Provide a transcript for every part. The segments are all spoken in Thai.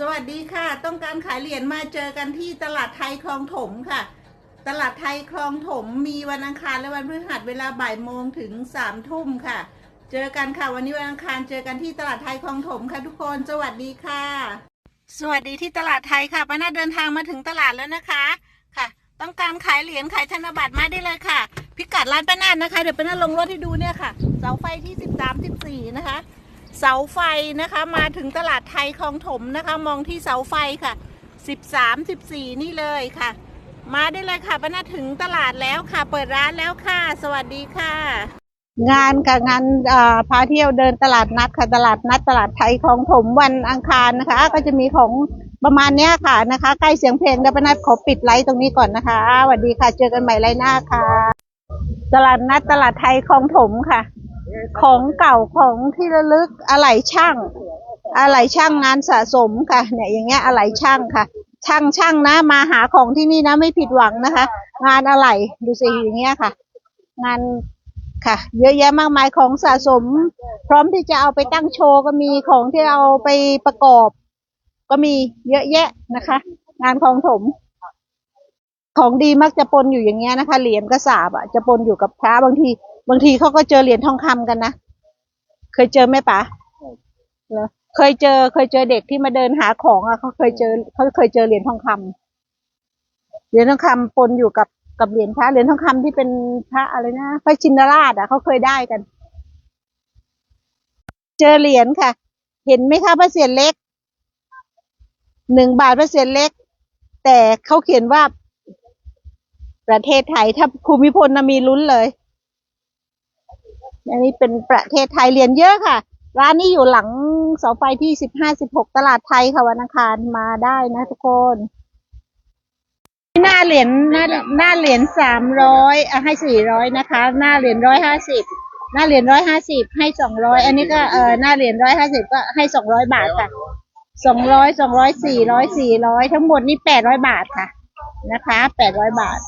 สวัสดีค่ะ ต้องการขายเหรียญมาเจอกันที่ตลาดไทยคลองถมค่ะ ตลาดไทยคลองถมมีวันอังคารและวันพฤหัสเวลาบ่ายโมงถึงสามทุ่มค่ะ เจอกันค่ะ วันนี้วันอังคารเจอกันที่ตลาดไทยคลองถมค่ะทุกคน สวัสดีค่ะ สวัสดีที่ตลาดไทยค่ะป้านาเดินทางมาถึงตลาดแล้วนะคะ ค่ะ ต้องการขายเหรียญขายธนบัตรมาได้เลยค่ะ พิกัดร้านป้านานะคะ เดี๋ยวป้านาลงรถให้ดูเนี่ยค่ะ เสาไฟที่สิบสามสิบสี่นะคะ เสาไฟนะคะ มาถึงตลาดไทยคลองถมนะคะ มองที่เสาไฟค่ะ 13 14 นี่เลยค่ะ มาได้เลยค่ะป้านาถึงตลาดแล้วค่ะ เปิดร้านแล้วค่ะ สวัสดีค่ะ งานค่ะงานพาเที่ยวเดินตลาดนัดค่ะตลาดนัดตลาดไทยคลองถมวันอังคารนะคะ ก็จะมีของประมาณเนี้ยค่ะนะคะ ใกล้เสียงเพลงแล้วป้านาขอปิดไลฟ์ตรงนี้ก่อนนะคะสวัสดีค่ะ เจอกันใหม่ไลฟ์หน้าค่ะ ตลาดนัดตลาดไทยคลองถมค่ะ ของเก่าของที่ระลึกอะไหล่ช่าง อะไหล่ช่างงานสะสมค่ะ เนี่ยอย่างเงี้ยอะไหล่ช่างค่ะ ช่างช่างนะมาหาของที่นี่นะไม่ผิดหวังนะคะ งานอะไหล่ดูสิอย่างเงี้ยค่ะ งานค่ะ เยอะแยะมากมายของสะสม พร้อมที่จะเอาไปตั้งโชว์ก็มีของที่เอาไปประกอบ ก็มีเยอะแยะนะคะ งานของถม ของดีมักจะปนอยู่อย่างเงี้ยนะคะ เหรียญกระสาบอะจะปนอยู่กับพระบางที บางทีเขาก็เจอเหรียญทองคำกันนะ เคยเจอไหมปะเหรอเคยเจอ เคยเจอเด็กที่มาเดินหาของอะเขาเคยเจอเขาเคยเจอเหรียญทองคำเหรียญทองคำปนอยู่กับกับเหรียญพระ เหรียญทองคำที่เป็นพระอะไรนะ พระชินราชอะเขาเคยได้กัน เจอเหรียญค่ะ เห็นไหมคะพระเศียรเล็ก หนึ่งบาทพระเศียรเล็ก แต่เขาเขียนว่าประเทศไทยถ้าภูมิพลนะมีลุ้นเลย อันนี้เป็นประเทศไทยเรียนเยอะค่ะ ร้านนี้อยู่หลังเสาไฟที่สิบห้าสิบหกตลาดไทยค่ะวันอังคารมาได้นะทุกคนหน้าเหรียญหน้าหน้าเหรียญสามร้อยอะให้สี่ร้อยนะคะ หน้าเหรียญร้อยห้าสิบหน้าเหรียญร้อยห้าสิบให้สองร้อยอันนี้ก็เออหน้าเหรียญร้อยห้าสิบก็ให้สองร้อยบาทค่ะสองร้อยสองร้อยสี่ร้อยสี่ร้อยทั้งหมดนี่แปดร้อยบาทค่ะ นะคะแปดร้อยบาท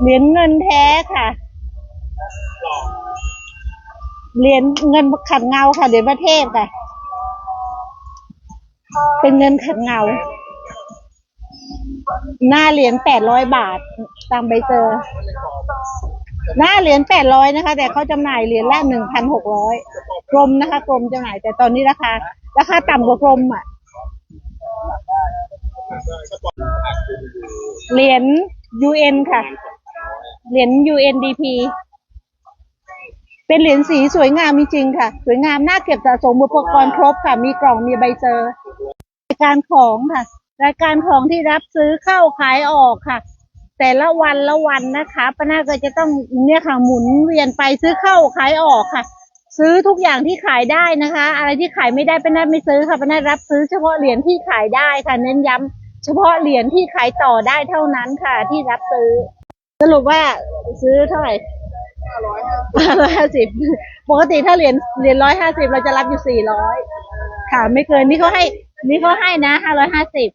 เหรียญเงินแท้ค่ะ เหรียญเงินขัดเงาค่ะเหรียญประเทศค่ะ เป็นเงินขัดเงา หน้าเหรียญแปดร้อยบาท ตามใบเตอร์หน้าเหรียญแปดร้อยนะคะ แต่เขาจำหน่ายเหรียญละหนึ่งพันหกร้อยกรมนะคะกรมจำหน่าย แต่ตอนนี้ราคาราคาต่ำกว่ากรมอะเหรียญ UN ค่ะ เหรียญ UNDP เป็นเหรียญสีสวยงามจริงๆค่ะ สวยงามน่าเก็บสะสมอุปกรณ์ครบค่ะ มีกล่องมีใบเซอรายการของค่ะ รายการของที่รับซื้อเข้าขายออกค่ะ แต่ละวันละวันนะคะป้านาก็จะต้องเนี่ยค่ะหมุนเวียนไปซื้อเข้าขายออกค่ะ ซื้อทุกอย่างที่ขายได้นะคะ อะไรที่ขายไม่ได้ป้านาไม่ซื้อค่ะป้านารับซื้อเฉพาะเหรียญที่ขายได้ค่ะ เน้นย้ำเฉพาะเหรียญที่ขายต่อได้เท่านั้นค่ะ ที่รับซื้อ สรุปว่าซื้อเท่าไหร่ ร้อยห้าสิบปกติถ้าเหรียญเหรียญร้อยห้าสิบเราจะรับอยู่สี่ร้อยค่ะ ไม่เกินนี่เขาให้ นี่เขาให้นะห้าร้อยห้าสิบ